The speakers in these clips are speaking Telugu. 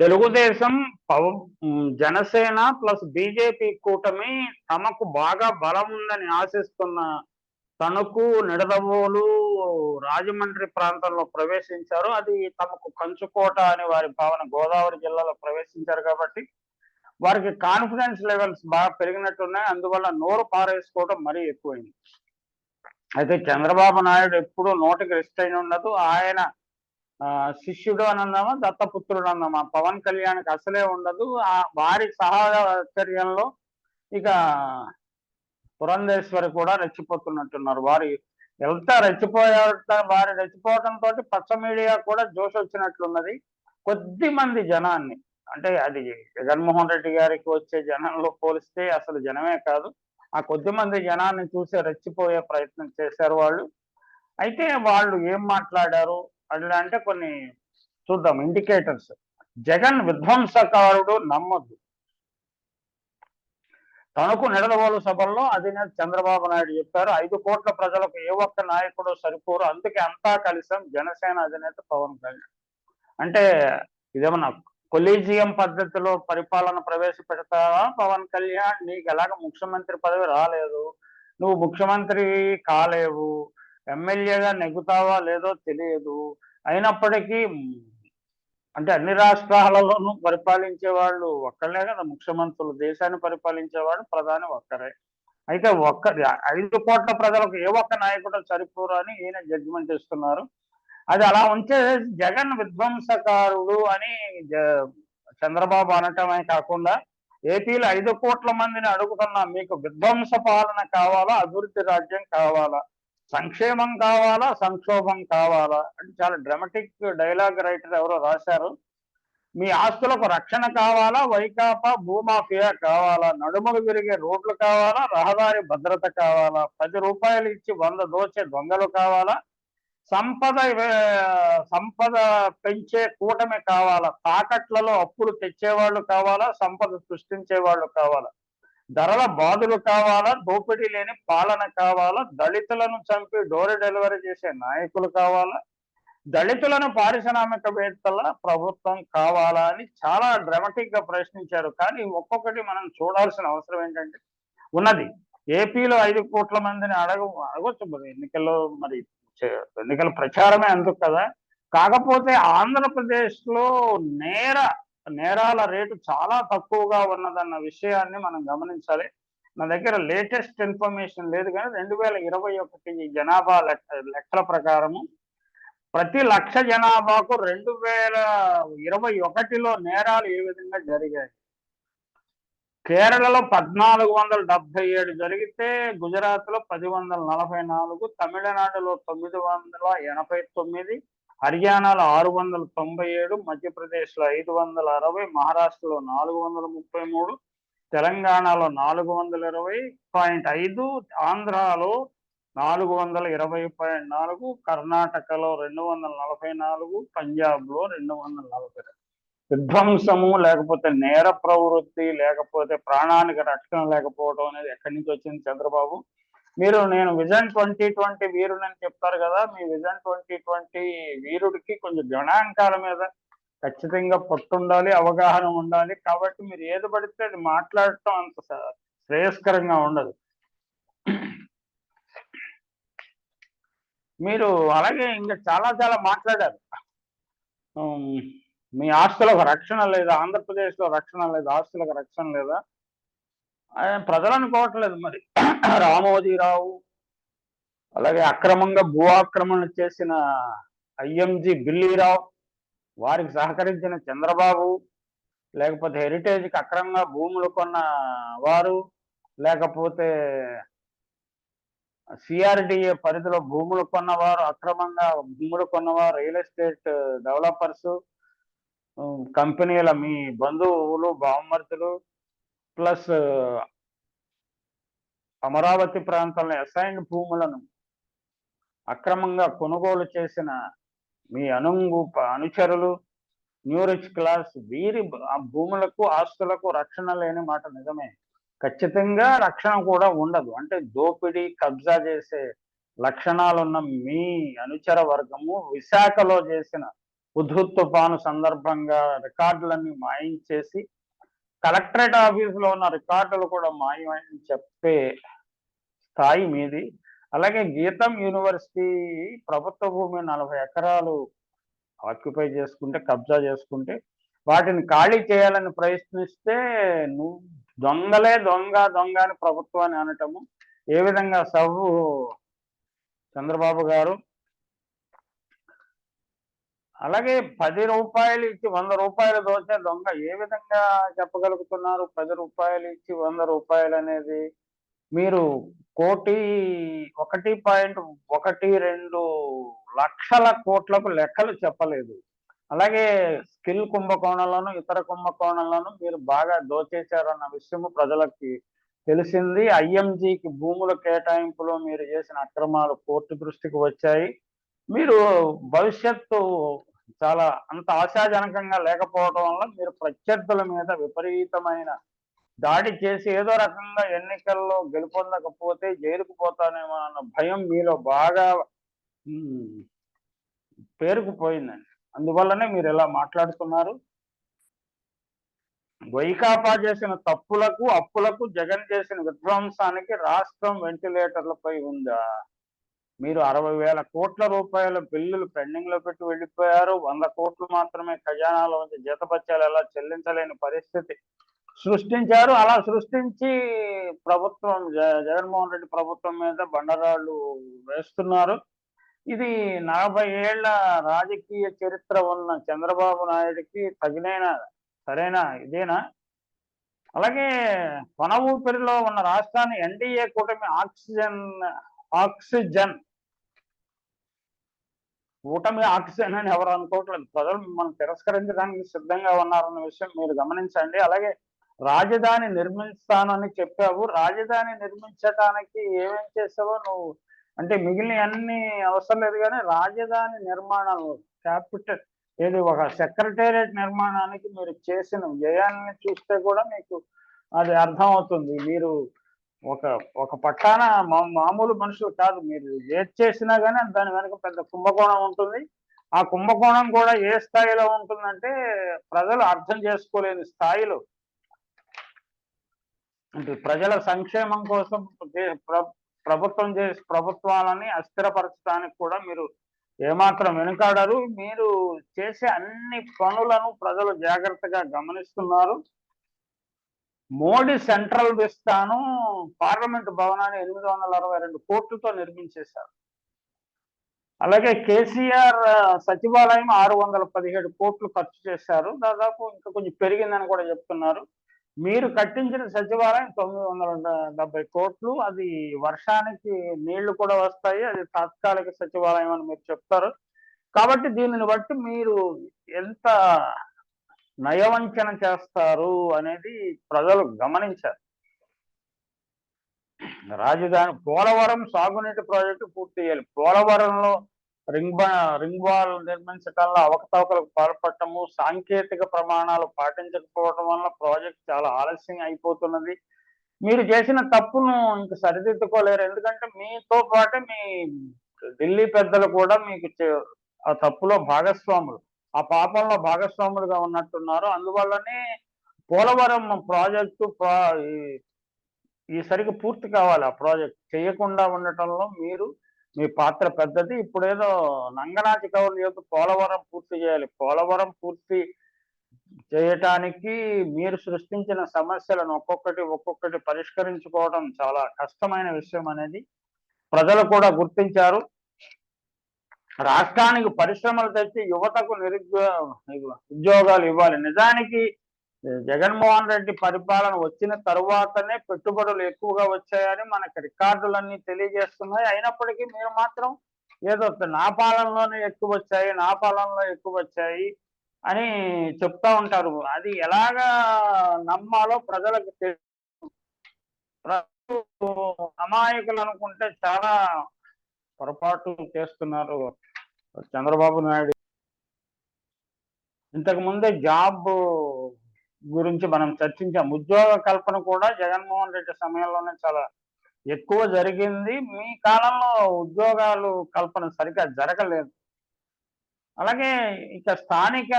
తెలుగుదేశం పవ- జనసేన ప్లస్ బీజేపీ కూటమి తమకు బాగా బలం ఉందని ఆశిస్తున్న తణుకు నిడదవోలు రాజమండ్రి ప్రాంతంలో ప్రవేశించారు. అది తమకు కంచుకోట అని వారి భావన గోదావరి జిల్లాలో ప్రవేశించారు కాబట్టి వారికి కాన్ఫిడెన్స్ లెవెల్స్ బాగా పెరిగినట్టున్నాయి. అందువల్ల నోరు పారేసుకోవడం మరీ ఎక్కువైంది. అయితే చంద్రబాబు నాయుడు ఎప్పుడు నోటికి రిస్ట్ అయిన ఉండదు. ఆయన శిష్యుడు అని అందామా దత్తపుత్రుడు అందామా పవన్ కళ్యాణ్కి అసలే ఉండదు. ఆ వారి సహచర్యంలో ఇక పురంధేశ్వరి కూడా రెచ్చిపోతున్నట్టున్నారు. వారి ఎంత రెచ్చిపోయాట వారి రెచ్చిపోవడంతో పచ్చ మీడియా కూడా జోష్ వచ్చినట్లున్నది. కొద్ది మంది జనాన్ని అంటే అది జగన్మోహన్ రెడ్డి గారికి వచ్చే జనంలో పోలిస్తే అసలు జనమే కాదు. ఆ కొద్ది మంది జనాన్ని చూసి రెచ్చిపోయే ప్రయత్నం చేశారు వాళ్ళు. అయితే వాళ్ళు ఏం మాట్లాడారు? అట్లా అంటే కొన్ని చూద్దాం ఇండికేటర్స్ జగన్ విధ్వంసకారుడు నమ్మద్దు. తణుకు నిడదవోలు సభల్లో అధినేత చంద్రబాబు నాయుడు చెప్పారు ఐదు కోట్ల ప్రజలకు ఏ ఒక్క నాయకుడు సరిపోరు అందుకే అంతా కలిసాం జనసేన అధినేత పవన్ కళ్యాణ్. అంటే ఇదేమన్నా కొలీజియం పద్ధతిలో పరిపాలన ప్రవేశపెడతావా పవన్ కళ్యాణ్? నీకు ఎలాగ ముఖ్యమంత్రి పదవి రాలేదు నువ్వు ముఖ్యమంత్రి కాలేవు ఎమ్మెల్యేగా నెగ్గుతావా లేదో తెలియదు. అయినప్పటికీ అంటే అన్ని రాష్ట్రాలలోనూ పరిపాలించే వాళ్ళు ఒక్కళ్ళే కదా. ముఖ్యమంత్రులు దేశాన్ని పరిపాలించేవాడు ప్రధాని ఒక్కరే. అయితే ఒక్క ఐదు కోట్ల ప్రజలకు ఏ ఒక్క నాయకుడు సరిపోరు అని ఈయన జడ్జిమెంట్ ఇస్తున్నారు. అది అలా ఉంచే జగన్ విధ్వంసకారుడు అని జ- చంద్రబాబు అనటమే కాకుండా ఏపీలో ఐదు కోట్ల మందిని అడుగుతున్నా మీకు విధ్వంస పాలన కావాలా అభివృద్ధి రాజ్యం కావాలా? సంక్షేమం కావాలా? సంక్షోభం కావాలా? అంటే చాలా డ్రామాటిక్ డైలాగ్ రైటర్ ఎవరో రాశారు. మీ ఆస్తులకు రక్షణ కావాలా? వైకాపా భూమాఫియా కావాలా? నడుములు విరిగే రోడ్లు కావాలా? రహదారి భద్రత కావాలా? పది రూపాయలు ఇచ్చి వంద దోచే దొంగలు కావాలా? సంపద సంపద పెంచే కూటమి కావాలా? తాకట్లలో అప్పులు తెచ్చేవాళ్ళు కావాలా? సంపద సృష్టించే వాళ్ళు కావాలా? ధరల బాధలు కావాలా దోపిడీ లేని పాలన కావాలా దళితులను చంపి డోర్ డెలివరీ చేసే నాయకులు కావాలా దళితులను పారిశ్రామికవేత్తల ప్రభుత్వం కావాలా అని చాలా డ్రామాటిక్గా ప్రశ్నించారు. కానీ ఒక్కొక్కటి మనం చూడాల్సిన అవసరం ఏంటంటే ఉన్నది. ఏపీలో ఐదు కోట్ల మందిని అడగ అడగొచ్చు మరి ఎన్నికల్లో మరి ఎన్నికల ప్రచారమే అందుకు కదా. కాకపోతే ఆంధ్రప్రదేశ్లో నేర నేరాల రేటు చాలా తక్కువగా ఉన్నదన్న విషయాన్ని మనం గమనించాలి. నా దగ్గర లేటెస్ట్ ఇన్ఫర్మేషన్ లేదు కానీ రెండు వేల ఇరవై ఒకటి జనాభా లెక్క లెక్కల ప్రకారము ప్రతి లక్ష జనాభాకు రెండు వేల ఇరవై ఒకటిలో నేరాలు ఏ విధంగా జరిగాయి? కేరళలో పద్నాలుగు వందల డెబ్బై ఏడు జరిగితే గుజరాత్లో పది వందల నలభై నాలుగు తమిళనాడులో తొమ్మిది వందల ఎనభై తొమ్మిది హర్యానాలో ఆరు వందల తొంభై ఏడు మధ్యప్రదేశ్లో ఐదు వందల అరవై మహారాష్ట్రలో నాలుగు వందల ముప్పై మూడు తెలంగాణలో నాలుగు వందల ఇరవై పాయింట్ ఐదు ఆంధ్రాలో నాలుగు వందల ఇరవై పాయింట్ నాలుగు కర్ణాటకలో రెండు వందల నలభై నాలుగు పంజాబ్లో రెండు వందల నలభై రెండు. విధ్వంసము లేకపోతే నేర ప్రవృత్తి లేకపోతే ప్రాణానికి రక్షణ లేకపోవడం అనేది ఎక్కడి నుంచి వచ్చింది చంద్రబాబు? మీరు నేను విజన్ ట్వంటీ ట్వంటీ వీరుడని చెప్తారు కదా మీ విజన్ ట్వంటీ ట్వంటీ వీరుడికి కొంచెం గణాంకాల మీద ఖచ్చితంగా పట్టుండాలి అవగాహన ఉండాలి. కాబట్టి మీరు ఏది పడితే అది మాట్లాడటం అంత శ్రేయస్కరంగా ఉండదు. మీరు అలాగే ఇంకా చాలా చాలా మాట్లాడారు. మీ ఆస్తులకు రక్షణ లేదా ఆంధ్రప్రదేశ్లో రక్షణ లేదా ఆస్తులకు రక్షణ లేదా ఆయన ప్రజలు అనుకోవట్లేదు మరి. రామోజీరావు అలాగే అక్రమంగా భూ ఆక్రమణ చేసిన ఐఎంజి బిల్లీరావు వారికి సహకరించిన చంద్రబాబు లేకపోతే హెరిటేజ్కి అక్రమంగా భూములు కొన్న వారు లేకపోతే సిఆర్డిఏ పరిధిలో భూములు కొన్నవారు అక్రమంగా భూములు కొన్నవారు రియల్ ఎస్టేట్ డెవలపర్స్ కంపెనీల మీ బంధువులు బావమర్తులు ప్లస్ అమరావతి ప్రాంతంలో అసైన్డ్ భూములను అక్రమంగా కొనుగోలు చేసిన మీ అనుంగు అనుచరులు న్యూరిచ్ క్లాస్ వీరి భూములకు ఆస్తులకు రక్షణ లేని మాట నిజమే. ఖచ్చితంగా రక్షణ కూడా ఉండదు. అంటే దోపిడీ కబ్జా చేసే లక్షణాలున్న మీ అనుచర వర్గము విశాఖలో చేసిన హుద్హుద్ తుఫాను సందర్భంగా రికార్డులన్నీ మాయించేసి కలెక్టరేట్ ఆఫీసులో ఉన్న రికార్డులు కూడా మాయమని చెప్పే స్థాయి మీది. అలాగే గీతం యూనివర్సిటీ ప్రభుత్వ భూమి నలభై ఎకరాలు ఆక్యుపై చేసుకుంటే కబ్జా చేసుకుంటే వాటిని ఖాళీ చేయాలని ప్రయత్నిస్తే నువ్వు దొంగలే దొంగ దొంగ అని ప్రభుత్వాన్ని అనటము ఏ విధంగా సవ్వు చంద్రబాబు గారు అలాగే పది రూపాయలు ఇచ్చి వంద రూపాయలు దోచే దొంగ ఏ విధంగా చెప్పగలుగుతున్నారు? పది రూపాయలు ఇచ్చి వంద రూపాయలు అనేది మీరు కోటి ఒకటి పాయింట్ ఒకటి రెండు లక్షల కోట్లకు లెక్కలు చెప్పలేదు. అలాగే స్కిల్ కుంభకోణంలోను ఇతర కుంభకోణంలోను మీరు బాగా దోచేశారన్న విషయము ప్రజలకి తెలిసింది. ఐఎంజీకి భూముల కేటాయింపులో మీరు చేసిన అక్రమాలు కోర్టు దృష్టికి వచ్చాయి. మీరు భవిష్యత్తు చాలా అంత ఆశాజనకంగా లేకపోవడం వల్ల మీరు ప్రత్యర్థుల మీద విపరీతమైన దాడి చేసి ఏదో రకంగా ఎన్నికల్లో గెలుపొందకపోతే జైలుకు పోతానేమో అన్న భయం మీలో బాగా పేరుకుపోయిందండి. అందువల్లనే మీరు ఇలా మాట్లాడుతున్నారు. వైకాపా చేసిన తప్పులకు అప్పులకు జగన్ చేసిన విధ్వంసానికి రాష్ట్రం వెంటిలేటర్లపై ఉందా? మీరు అరవై వేల కోట్ల రూపాయల బిల్లులు పెండింగ్లో పెట్టి వెళ్ళిపోయారు. వంద కోట్లు మాత్రమే ఖజానాలో ఉంచి జీతపత్యాలు ఎలా చెల్లించలేని పరిస్థితి సృష్టించారు. అలా సృష్టించి ప్రభుత్వం జ- జగన్మోహన్ రెడ్డి ప్రభుత్వం మీద బండరాళ్ళు వేస్తున్నారు. ఇది నలభై ఏళ్ళ రాజకీయ చరిత్ర ఉన్న చంద్రబాబు నాయుడికి తగినైన సరైన ఇదేనా? అలాగే కొన ఊపిరిలో ఉన్న రాష్ట్రాన్ని ఎన్డీఏ కూటమి ఆక్సిజన్ ఆక్సిజన్ కూటమి ఆక్సిజన్ అని ఎవరు అనుకోవట్లేదు. ప్రజలు మనం తిరస్కరించడానికి సిద్ధంగా ఉన్నారన్న విషయం మీరు గమనించండి. అలాగే రాజధాని నిర్మిస్తానని చెప్పావు. రాజధాని నిర్మించడానికి ఏమేం చేసావో నువ్వు అంటే మిగిలిన అన్ని అవసరం లేదు కానీ రాజధాని నిర్మాణాలు క్యాపిటల్ ఏది ఒక సెక్రటేరియట్ నిర్మాణానికి మీరు చేసిన వ్యయాన్ని చూస్తే కూడా మీకు అది అర్థం అవుతుంది మీరు ఒక ఒక పట్టాన మా- మామూలు మనుషులు కాదు. మీరు ఏది చేసినా కానీ దాని వెనుక పెద్ద కుంభకోణం ఉంటుంది. ఆ కుంభకోణం కూడా ఏ స్థాయిలో ఉంటుందంటే ప్రజలు అర్థం చేసుకోలేని స్థాయిలో. అంటే ప్రజల సంక్షేమం కోసం ప్రభుత్వం చేసి ప్రభుత్వాలని అస్థిరపరచడానికి కూడా మీరు ఏమాత్రం వెనుకాడరు. మీరు చేసే అన్ని పనులను ప్రజలు జాగ్రత్తగా గమనిస్తున్నారు. మోడీ సెంట్రల్ విస్తాను పార్లమెంట్ భవనాన్ని ఎనిమిది వందల అరవై రెండు కోట్లతో నిర్మించేశారు. అలాగే కేసీఆర్ సచివాలయం ఆరు వందల పదిహేడు కోట్లు ఖర్చు చేశారు. దాదాపు ఇంకా కొంచెం పెరిగిందని కూడా చెప్తున్నారు. మీరు కట్టించిన సచివాలయం తొమ్మిది వందల డెబ్బై కోట్లు. అది వర్షానికి నీళ్ళు కూడా వస్తాయి. అది తాత్కాలిక సచివాలయం అని మీరు చెప్తారు. కాబట్టి దీనిని బట్టి మీరు ఎంత నయవంచన చేస్తారు అనేది ప్రజలు గమనించారు. రాజధాని పోలవరం సాగునీటి ప్రాజెక్టు పూర్తి చేయాలి. పోలవరంలో రింగ్ రింగ్ వాల్ నిర్మించడంలో అవకతవకలకు పాల్పడటము సాంకేతిక ప్రమాణాలు పాటించకపోవడం వల్ల ప్రాజెక్ట్ చాలా ఆలస్యం అయిపోతున్నది. మీరు చేసిన తప్పును ఇంక సరిదిద్దుకోలేరు. ఎందుకంటే మీతో పాటే మీ ఢిల్లీ పెద్దలు కూడా మీకు చే- ఆ తప్పులో భాగస్వాములు. ఆ పాపంలో భాగస్వాములుగా ఉన్నట్టున్నారు. అందువల్లనే పోలవరం ప్రాజెక్టు ప్రా- ఈ- ఈసరికి పూర్తి కావాలి ఆ ప్రాజెక్ట్. చేయకుండా ఉండటంలో మీరు మీ పాత్ర పెద్దది. ఇప్పుడేదో నంగనాచి కవర్లు చేస్తూ పోలవరం పూర్తి చేయాలి. పోలవరం పూర్తి చేయటానికి మీరు సృష్టించిన సమస్యలను ఒక్కొక్కటి ఒక్కొక్కటి పరిష్కరించుకోవడం చాలా కష్టమైన విషయం అనేది ప్రజలు కూడా గుర్తించారు. రాష్ట్రానికి పరిశ్రమలు తెచ్చి యువతకు నిరుద్యో ఉద్యోగాలు ఇవ్వాలి. నిజానికి జగన్మోహన్ రెడ్డి పరిపాలన వచ్చిన తరువాతనే పెట్టుబడులు ఎక్కువగా వచ్చాయని మనకి రికార్డులన్నీ తెలియజేస్తున్నాయి. అయినప్పటికీ మీరు మాత్రం ఏదో నా పాలనలోనే ఎక్కువ వచ్చాయి నా పాలనలో ఎక్కువ వచ్చాయి అని చెప్తా ఉంటారు. అది ఎలాగా నమ్మాలో ప్రజలకు తెలి- అమాయకులు అనుకుంటే చాలా పొరపాటు చేస్తున్నారు చంద్రబాబు నాయుడు. ఇంతకుముందే జాబ్ గురించి మనం చర్చించాం. ఉద్యోగ కల్పన కూడా జగన్మోహన్ రెడ్డి సమయంలోనే చాలా ఎక్కువ జరిగింది. మీ కాలంలో ఉద్యోగాలు కల్పన సరిగ్గా జరగలేదు. అలాగే ఇక స్థానిక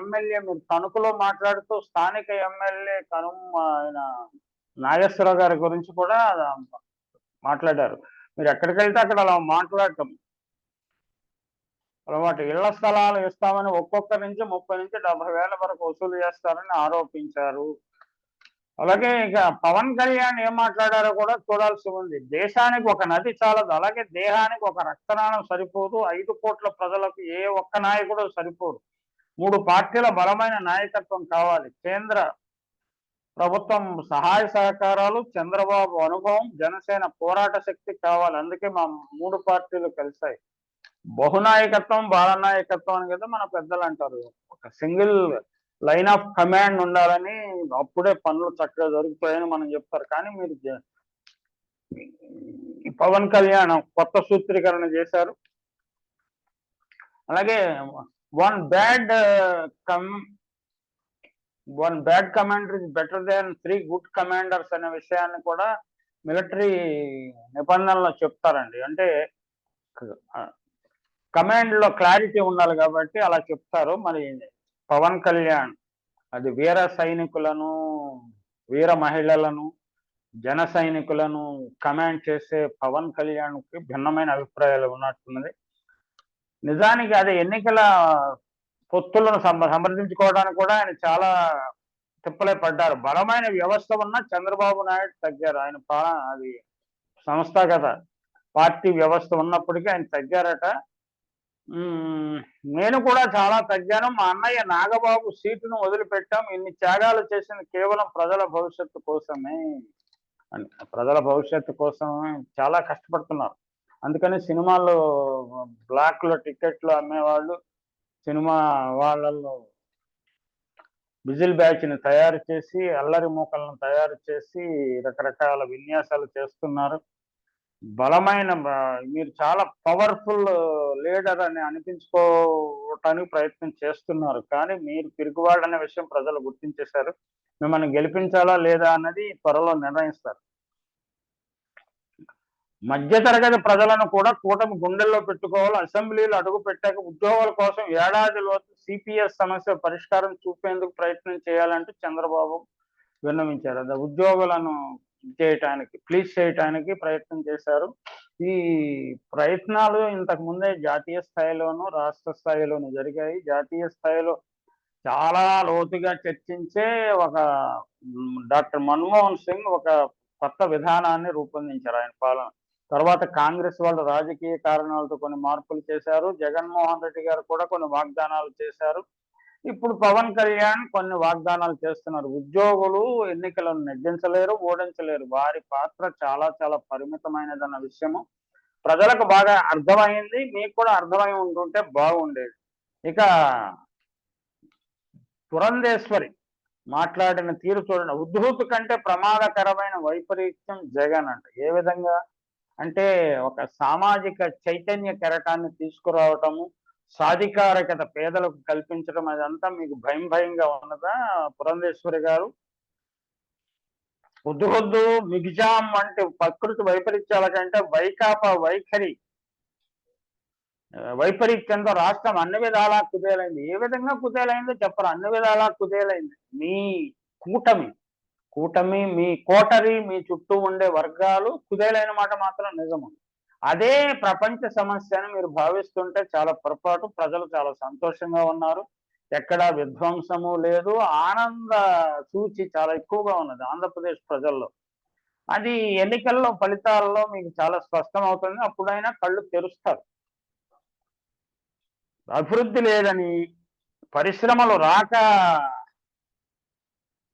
ఎమ్మెల్యే మీరు తణుకులో మాట్లాడుతూ స్థానిక ఎమ్మెల్యే కనుమ ఆయన నాగేశ్వరరావు గారి గురించి కూడా మాట్లాడారు. మీరు ఎక్కడికి వెళ్తే అక్కడ అలా మాట్లాడటం. అలవాటు. ఇళ్ళ స్థలాలు ఇస్తామని ఒక్కొక్క నుంచి ముప్పై నుంచి డెబ్బై వేల వరకు వసూలు చేస్తారని ఆరోపించారు. అలాగే ఇక పవన్ కళ్యాణ్ ఏం మాట్లాడారో కూడా చూడాల్సి ఉంది. దేశానికి ఒక నది చాలదు. అలాగే దేహానికి ఒక రక్తనాళం సరిపోదు. ఐదు కోట్ల ప్రజలకు ఏ ఒక్క నాయకుడు సరిపోదు. మూడు పార్టీల బలమైన నాయకత్వం కావాలి. కేంద్ర ప్రభుత్వం సహాయ సహకారాలు చంద్రబాబు అనుభవం జనసేన పోరాట శక్తి కావాలి. అందుకే మా మూడు పార్టీలు కలిశాయి. బహునాయకత్వం బాలనాయకత్వం అని కదా మన పెద్దలు అంటారు. ఒక సింగిల్ లైన్ ఆఫ్ కమాండ్ ఉండాలని అప్పుడే పనులు చక్కగా జరుగుతాయని మనం చెప్తారు. కానీ మీరు పవన్ కళ్యాణ్ కొత్త సూత్రీకరణ చేశారు. అలాగే one bad come one bad commander is better than three good commanders అనే విషయాన్ని కూడా మిలిటరీ నిబంధనలో చెప్తారండి. అంటే కమాండ్లో క్లారిటీ ఉండాలి కాబట్టి అలా చెప్తారు. మరి పవన్ కళ్యాణ్ అది వీర సైనికులను వీర మహిళలను జన సైనికులను కమాండ్ చేసే పవన్ కళ్యాణ్కి భిన్నమైన అభిప్రాయాలు ఉన్నట్టున్నది. నిజానికి అది ఎన్నికల పొత్తులను సంప్రదించుకోవడానికి సమర్థించుకోవడానికి కూడా ఆయన చాలా తిప్పలే పడ్డారు. బలమైన వ్యవస్థ ఉన్న చంద్రబాబు నాయుడు తగ్గారు. ఆయన అది సంస్థాగత పార్టీ వ్యవస్థ ఉన్నప్పటికీ ఆయన తగ్గారట. నేను కూడా చాలా తగ్గాను. మా అన్నయ్య నాగబాబు సీటును వదిలిపెట్టాం. ఇన్ని త్యాగాలు చేసింది కేవలం ప్రజల భవిష్యత్తు కోసమే అని. ప్రజల భవిష్యత్తు కోసమే చాలా కష్టపడుతున్నారు. అందుకని సినిమాల్లో బ్లాక్లో టికెట్లు అమ్మేవాళ్ళు సినిమా వాళ్ళల్లో బిజిల్ బ్యాచ్ని తయారు చేసి అల్లరి మూకలను తయారు చేసి రకరకాల విన్యాసాలు చేస్తున్నారు. బలమైన మీరు చాలా పవర్ఫుల్ లీడర్ అని అనిపించుకోవటానికి ప్రయత్నం చేస్తున్నారు. కానీ మీరు పిరుగువాడు అనే విషయం ప్రజలు గుర్తించేశారు. మిమ్మల్ని గెలిపించాలా లేదా అన్నది త్వరలో నిర్ణయిస్తారు. మధ్యతరగతి ప్రజలను కూడా కూటమి గుండెల్లో పెట్టుకోవాలి అసెంబ్లీలో అడుగు పెట్టాక ఉద్యోగాల కోసం ఏడాదిలో సిపిఎస్ సమస్య పరిష్కారం చూపేందుకు ప్రయత్నం చేయాలంటూ చంద్రబాబు విన్నవించారు. అదే ఉద్యోగులను చేయటానికి ప్లీజ్ చేయటానికి ప్రయత్నం చేశారు. ఈ ప్రయత్నాలు ఇంతకు ముందే జాతీయ స్థాయిలోను రాష్ట్ర స్థాయిలోను జరిగాయి. జాతీయ స్థాయిలో చాలా లోతుగా చర్చించే ఒక డాక్టర్ మన్మోహన్ సింగ్ ఒక కొత్త విధానాన్ని రూపొందించారు ఆయన పాలన. తర్వాత కాంగ్రెస్ వాళ్ళు రాజకీయ కారణాలతో కొన్ని మార్పులు చేశారు. జగన్మోహన్ రెడ్డి గారు కూడా కొన్ని వాగ్దానాలు చేశారు. ఇప్పుడు పవన్ కళ్యాణ్ కొన్ని వాగ్దానాలు చేస్తున్నారు. ఉద్యోగులు ఎన్నికలను నెగ్గించలేరు ఓడించలేరు. వారి పాత్ర చాలా చాలా పరిమితమైనదన్న విషయము ప్రజలకు బాగా అర్థమైంది. మీకు కూడా అర్థమై ఉంటుంటే బాగుండేది. ఇక పురంధేశ్వరి మాట్లాడిన తీరు చూడండి. ఉద్ధృతి కంటే ప్రమాదకరమైన వైపరీత్యం జగన్ అంట. ఏ విధంగా? అంటే ఒక సామాజిక చైతన్య కెరటాన్ని తీసుకురావటము సాధికారికత పేదలకు కల్పించడం అదంతా మీకు భయం భయంగా ఉన్నదా పురంధేశ్వరి గారు? ఉద్దుహొద్దు మిగ్జాం వంటి ప్రకృతి వైపరీత్యాల కంటే వైకాపా వైఖరి వైపరీత్యంతో రాష్ట్రం అన్ని విధాలా కుదేలైంది. ఏ విధంగా కుదేలైందో చెప్పరు అన్ని విధాలా కుదేలైంది. మీ కూటమి కూటమి మీ కోటరి మీ చుట్టూ ఉండే వర్గాలు కుదేలైన మాట మాత్రం నిజము. అదే ప్రపంచ సమస్య అని మీరు భావిస్తుంటే చాలా పొరపాటు. ప్రజలు చాలా సంతోషంగా ఉన్నారు. ఎక్కడా విధ్వంసము లేదు. ఆనంద సూచి చాలా ఎక్కువగా ఉన్నది ఆంధ్రప్రదేశ్ ప్రజల్లో. అది ఎన్నికల్లో ఫలితాల్లో మీకు చాలా స్పష్టం అవుతుంది అప్పుడైనా కళ్ళు తెరుస్తారు. అభివృద్ధి లేదని పరిశ్రమలు రాక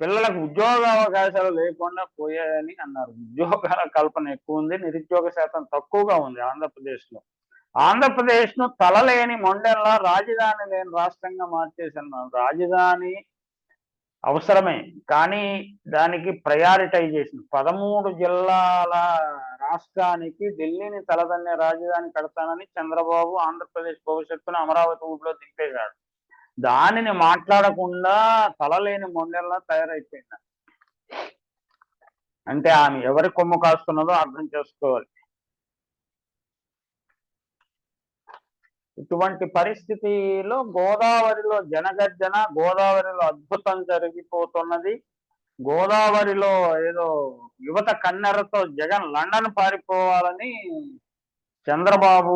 పిల్లలకు ఉద్యోగ అవకాశాలు లేకుండా పోయాయని అన్నారు. ఉద్యోగాల కల్పన ఎక్కువ ఉంది నిరుద్యోగ శాతం తక్కువగా ఉంది ఆంధ్రప్రదేశ్లో ఆంధ్రప్రదేశ్ను తలలేని మొండెల్లా రాజధాని లేని రాష్ట్రంగా మార్చేసిన రాజధాని అవసరమే కానీ దానికి ప్రయారిటైజేషన్ పదమూడు జిల్లాల రాష్ట్రానికి ఢిల్లీని తలదన్నే రాజధాని కడతానని చంద్రబాబు ఆంధ్రప్రదేశ్ భవిష్యత్తును అమరావతి ఊపిలో దింపేశాడు. దానిని మాట్లాడకుండా తలలేని మొండెల్లా తయారైపోయింది? అంటే ఆమె ఎవరి కొమ్ము కాస్తున్నదో అర్థం చేసుకోవాలి. ఇటువంటి పరిస్థితిలో గోదావరిలో జనగర్జన గోదావరిలో అద్భుతం జరిగిపోతున్నది. గోదావరిలో ఏదో యువత కన్నెరతో జగన్ లండన్ పారిపోవాలని చంద్రబాబు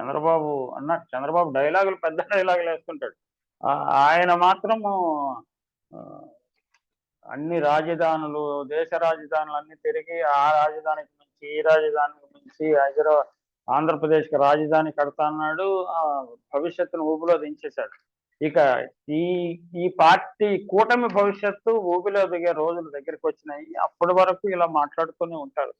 చంద్రబాబు అన్న చంద్రబాబు డైలాగులు పెద్ద డైలాగులు వేస్తుంటాడు. ఆ- ఆయన మాత్రము ఆ, అన్ని రాజధానులు దేశ రాజధానులు అన్ని తిరిగి ఆ రాజధానికి మించి ఈ రాజధానికి మించి హైదరాబాద్ ఆంధ్రప్రదేశ్కి రాజధాని కడతా అన్నాడు. ఆ భవిష్యత్తును ఊపిలో దించేశాడు. ఇక ఈ ఈ పార్టీ కూటమి భవిష్యత్తు ఊపిలో దిగే రోజులు దగ్గరికి వచ్చినాయి. అప్పటి వరకు ఇలా మాట్లాడుతూనే ఉంటారు.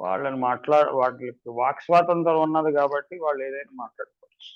వాళ్ళని మాట్లాడ వాళ్ళకి వాక్ స్వాతంత్రం ఉన్నది కాబట్టి వాళ్ళు ఏదైనా మాట్లాడుకోవచ్చు.